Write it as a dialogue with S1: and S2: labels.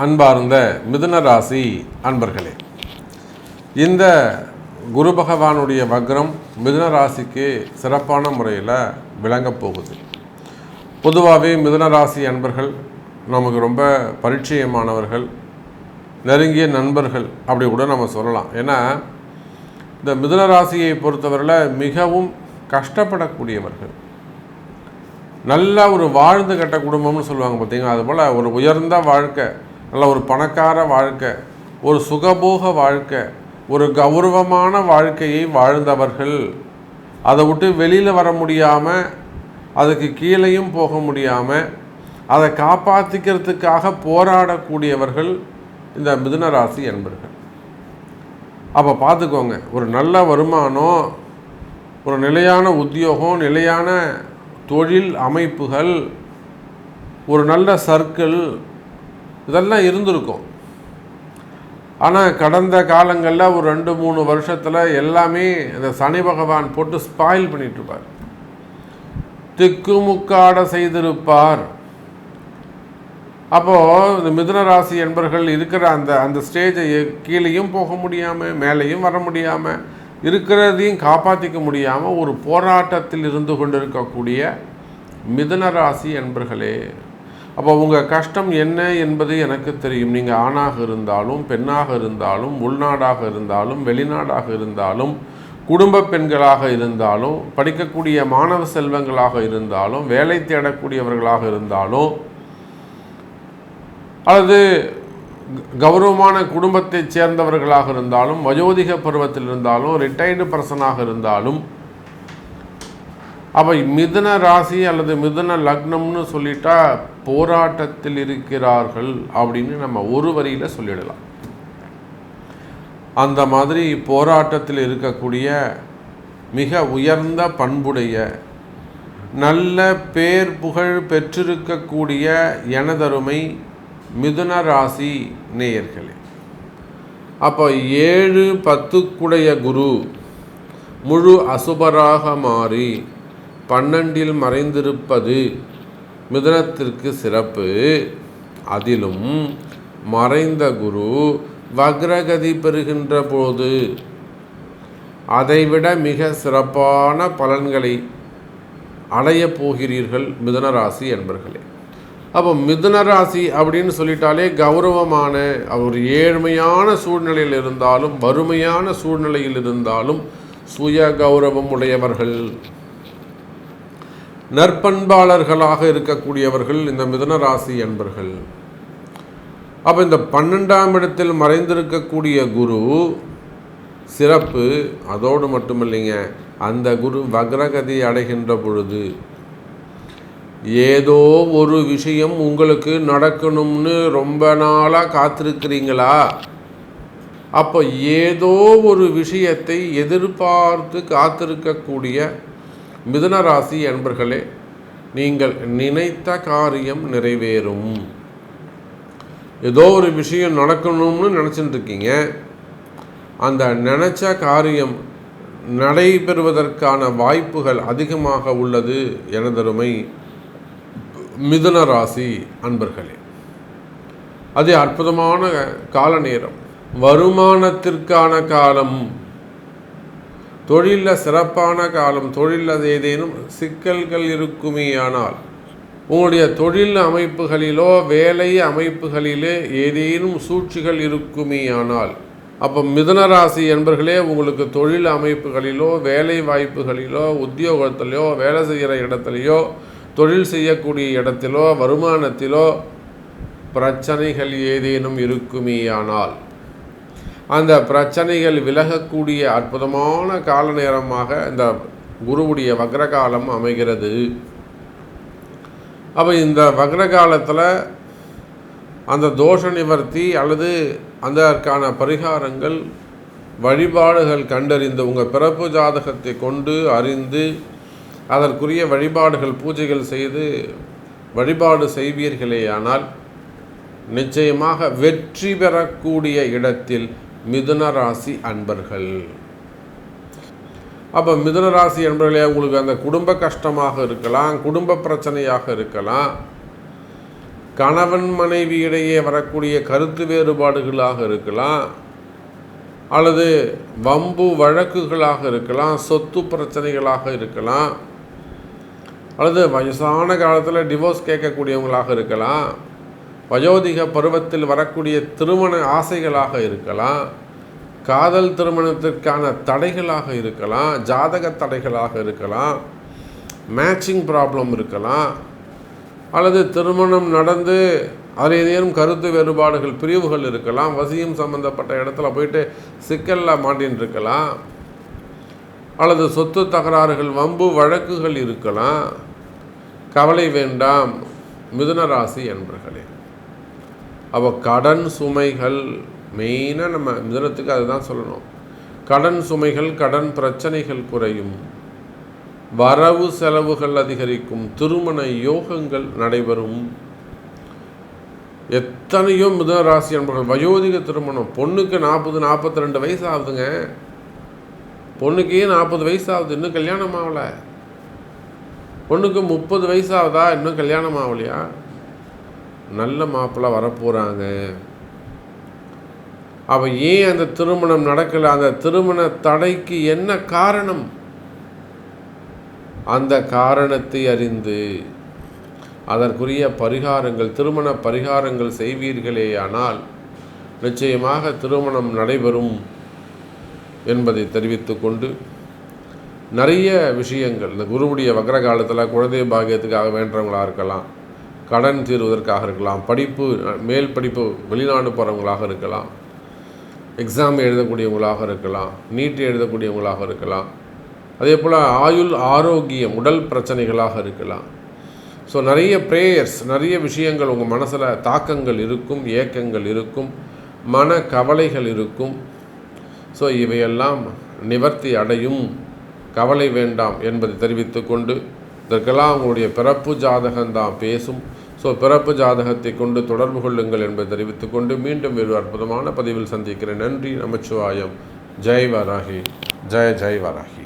S1: அன்பார்ந்த மிதுன ராசி அன்பர்களே இந்த குரு பகவானுடைய வக்ரம் மிதுன ராசிக்கு சிறப்பான முறையில் விளங்கப் போகுது. பொதுவாகவே மிதுன ராசி அன்பர்கள் நமக்கு ரொம்ப பரிச்சயமானவர்கள் நெருங்கிய நண்பர்கள் அப்படி கூட நம்ம சொல்லலாம். ஏன்னா இந்த மிதுன ராசியை பொறுத்தவரையில் மிகவும் கஷ்டப்படக்கூடியவர்கள். நல்ல ஒரு வாழ்ந்து கட்ட குடும்பம்னு சொல்லுவாங்க பார்த்தீங்களா அதுபோல் ஒரு உயர்ந்த வாழ்க்கை நல்ல ஒரு பணக்கார வாழ்க்கை ஒரு சுகபோக வாழ்க்கை ஒரு கௌரவமான வாழ்க்கையை வாழ்ந்தவர்கள். அதை விட்டு வெளியில் வர முடியாமல் அதுக்கு கீழேயும் போக முடியாமல் அதை காப்பாற்றிக்கிறதுக்காக போராடக்கூடியவர்கள் இந்த மிதுன ராசி என்பர்கள். அப்போ பார்த்துக்கோங்க ஒரு நல்ல வருமானம் ஒரு நிலையான உத்தியோகம் நிலையான தொழில் அமைப்புகள் ஒரு நல்ல சர்க்கிள் இதெல்லாம் இருந்திருக்கும். ஆனால் கடந்த காலங்களில் ஒரு ரெண்டு மூணு வருஷத்தில் எல்லாமே இந்த சனி பகவான் போட்டு ஸ்பாயில் பண்ணிகிட்ருப்பார் திக்குமுக்காட செய்திருப்பார். அப்போது இந்த மிதுன ராசி என்பர்கள் இருக்கிற அந்த அந்த ஸ்டேஜை கீழேயும் போக முடியாமல் மேலேயும் வர முடியாமல் இருக்கிறதையும் காப்பாற்றிக்க முடியாமல் ஒரு போராட்டத்தில் இருந்து கொண்டிருக்கக்கூடிய மிதுன ராசி என்பர்களே அப்போ உங்கள் கஷ்டம் என்ன என்பது எனக்கு தெரியும். நீங்கள் ஆணாக இருந்தாலும் பெண்ணாக இருந்தாலும் உள்நாடாக இருந்தாலும் வெளிநாடாக இருந்தாலும் குடும்ப பெண்களாக இருந்தாலும் படிக்கக்கூடிய மாணவ செல்வங்களாக இருந்தாலும் வேலை தேடக்கூடியவர்களாக இருந்தாலும் அல்லது கௌரவமான குடும்பத்தைச் சேர்ந்தவர்களாக இருந்தாலும் வயோதிக பருவத்தில் இருந்தாலும் ரிட்டையர்டு பர்சனாக இருந்தாலும் அப்போ மிதுன ராசி அல்லது மிதுன லக்னம்னு சொல்லிட்டா போராட்டத்தில் இருக்கிறார்கள் அப்படின்னு நம்ம ஒரு வரியில் சொல்லிடலாம். அந்த மாதிரி போராட்டத்தில் இருக்கக்கூடிய மிக உயர்ந்த பண்புடைய நல்ல பேர் புகழ் பெற்றிருக்கக்கூடிய எனதருமை மிதுன ராசி நேயர்களே. அப்போ ஏழு பத்துக்குடைய குரு முழு அசுபராக மாறி பன்னெண்டில் மறைந்திருப்பது மிதுனத்திற்கு சிறப்பு. அதிலும் மறைந்த குரு வக்ரகதி பெறுகின்ற போது அதைவிட மிக சிறப்பான பலன்களை அடையப் போகிறீர்கள் மிதுனராசி என்பர்களே. அப்போ மிதுனராசி அப்படின்னு சொல்லிட்டாலே கௌரவமான ஒரு ஏழ்மையான சூழ்நிலையில் இருந்தாலும் வறுமையான சூழ்நிலையில் இருந்தாலும் சுய கௌரவம் உடையவர்கள். நற்பண்பாளர்களாக இருக்கக்கூடியவர்கள் இந்த மிதனராசி என்பர்கள் அப்போ இந்த பன்னெண்டாம் இடத்தில் மறைந்திருக்கக்கூடிய குரு சிறப்பு அதோடு மட்டுமில்லைங்க அந்த குரு வக்ரகதி அடைகின்ற பொழுது ஏதோ ஒரு விஷயம் உங்களுக்கு நடக்கணும்னு ரொம்ப நாளாக காத்திருக்கிறீங்களா? அப்போ ஏதோ ஒரு விஷயத்தை எதிர்பார்த்து காத்திருக்கக்கூடிய மிதுன ராசி அன்பர்களே நீங்கள் நினைத்த காரியம் நிறைவேறும். ஏதோ ஒரு விஷயம் நடக்கணும்னு நினச்சிட்டு இருக்கீங்க. அந்த நினச்ச காரியம் நடைபெறுவதற்கான வாய்ப்புகள் அதிகமாக உள்ளது எனதருமை மிதுன ராசி அன்பர்களே. அது அற்புதமான கால நேரம் வருமானத்திற்கான காலம் தொழிலில் சிறப்பான காலம் தொழிலில் ஏதேனும் சிக்கல்கள் இருக்குமேயானால் உங்களுடைய தொழில் அமைப்புகளிலோ வேலை அமைப்புகளிலே ஏதேனும் சூழ்ச்சிகள் இருக்குமேயானால் அப்போ மிதனராசி என்பர்களே உங்களுக்கு தொழில் அமைப்புகளிலோ வேலை வாய்ப்புகளிலோ உத்தியோகத்திலையோ வேலை செய்கிற இடத்துலையோ தொழில் செய்யக்கூடிய இடத்திலோ வருமானத்திலோ பிரச்சனைகள் ஏதேனும் இருக்குமேயானால் அந்த பிரச்சனைகள் விலகக்கூடிய அற்புதமான கால நேரமாக இந்த குருவுடைய வக்ரகாலம் அமைகிறது. அப்போ இந்த வக்ரகாலத்தில் அந்த தோஷ நிவர்த்தி அல்லது அதற்கான பரிகாரங்கள் வழிபாடுகள் கண்டறிந்து உங்கள் பிறப்பு ஜாதகத்தை கொண்டு அறிந்து அதற்குரிய வழிபாடுகள் பூஜைகள் செய்து வழிபாடு செய்வீர்களேயானால் நிச்சயமாக வெற்றி பெறக்கூடிய இடத்தில் மிதுன ராசி அன்பர்கள். அப்போ மிதுன ராசி அன்பர்களே உங்களுக்கு அந்த குடும்ப கஷ்டமாக இருக்கலாம் குடும்ப பிரச்சனையாக இருக்கலாம். கணவன் மனைவி இடையே வரக்கூடிய கருத்து வேறுபாடுகளாக இருக்கலாம். அல்லது வம்பு வழக்குகளாக இருக்கலாம் சொத்து பிரச்சனைகளாக இருக்கலாம். அல்லது வயசான காலத்தில் டிவோர்ஸ் கேட்கக்கூடியவங்களாக இருக்கலாம். வயோதிக பருவத்தில் வரக்கூடிய திருமண ஆசைகளாக இருக்கலாம் காதல் திருமணத்திற்கான தடைகளாக இருக்கலாம் ஜாதக தடைகளாக இருக்கலாம் மேட்சிங் ப்ராப்ளம் இருக்கலாம் அல்லது திருமணம் நடந்து அதில் ஏதேனும் கருத்து வேறுபாடுகள் பிரிவுகள் இருக்கலாம் வசியம் சம்பந்தப்பட்ட இடத்துல போயிட்டு சிக்கலில் மாட்டின்னு இருக்கலாம் அல்லது சொத்து தகராறுகள் வம்பு வழக்குகள் இருக்கலாம் கவலை வேண்டாம் மிதுன ராசி என்பர்களே. அப்போ கடன் சுமைகள் மெயினாக நம்ம மிதுனத்துக்கு அதுதான் சொல்லணும். கடன் சுமைகள் கடன் பிரச்சனைகள் குறையும். வரவு செலவுகள் அதிகரிக்கும். திருமண யோகங்கள் நடைபெறும். எத்தனையோ மிதன ராசி அன்பர்கள் வயோதிக திருமணம். பொண்ணுக்கு நாற்பது நாற்பத்தி ரெண்டு வயசு ஆகுதுங்க. பொண்ணுக்கே நாற்பது வயசு ஆகுது இன்னும் கல்யாணம் ஆகலை. பொண்ணுக்கு முப்பது வயசு ஆகுதா இன்னும் கல்யாணம் ஆகலையா? நல்ல மாப்பிள்ளை வரப்போகிறாங்க அவள் ஏன் அந்த திருமணம் நடக்கலை? அந்த திருமண தடைக்கு என்ன காரணம்? அந்த காரணத்தை அறிந்து அதற்குரிய பரிகாரங்கள் திருமண பரிகாரங்கள் செய்வீர்களேயானால் நிச்சயமாக திருமணம் நடைபெறும் என்பதை தெரிவித்து கொண்டு நிறைய விஷயங்கள் இந்த குருவுடைய வக்ர காலத்தில் குழந்தை பாகியத்துக்காக வேண்டவங்களாக இருக்கலாம். கடன் தீர்வதற்காக இருக்கலாம் படிப்பு மேல் படிப்பு வெளிநாடு போகிறவங்களாக இருக்கலாம் எக்ஸாம் எழுதக்கூடியவங்களாக இருக்கலாம் நீட் எழுதக்கூடியவங்களாக இருக்கலாம். அதே போல் ஆயுள் ஆரோக்கியம் உடல் பிரச்சனைகளாக இருக்கலாம். ஸோ நிறைய ப்ரேயர்ஸ் நிறைய விஷயங்கள் உங்கள் மனசில் தாக்கங்கள் இருக்கும் ஏக்கங்கள் இருக்கும் மன கவலைகள் இருக்கும். ஸோ இவையெல்லாம் நிவர்த்தி அடையும். கவலை வேண்டாம் என்பதை தெரிவித்து கொண்டு இதற்கெல்லாம் உங்களுடைய பிறப்பு ஜாதகம்தான் பேசும். ஸோ பிறப்பு ஜாதகத்தை கொண்டு தொடர்பு கொள்ளுங்கள் என்பதை தெரிவித்துக் கொண்டு மீண்டும் ஒரு அற்புதமான பதிவில் சந்திக்கிறேன். நன்றி நமச்சிவாயம். ஜெய் வராகி. ஜெய ஜெய் வராகி.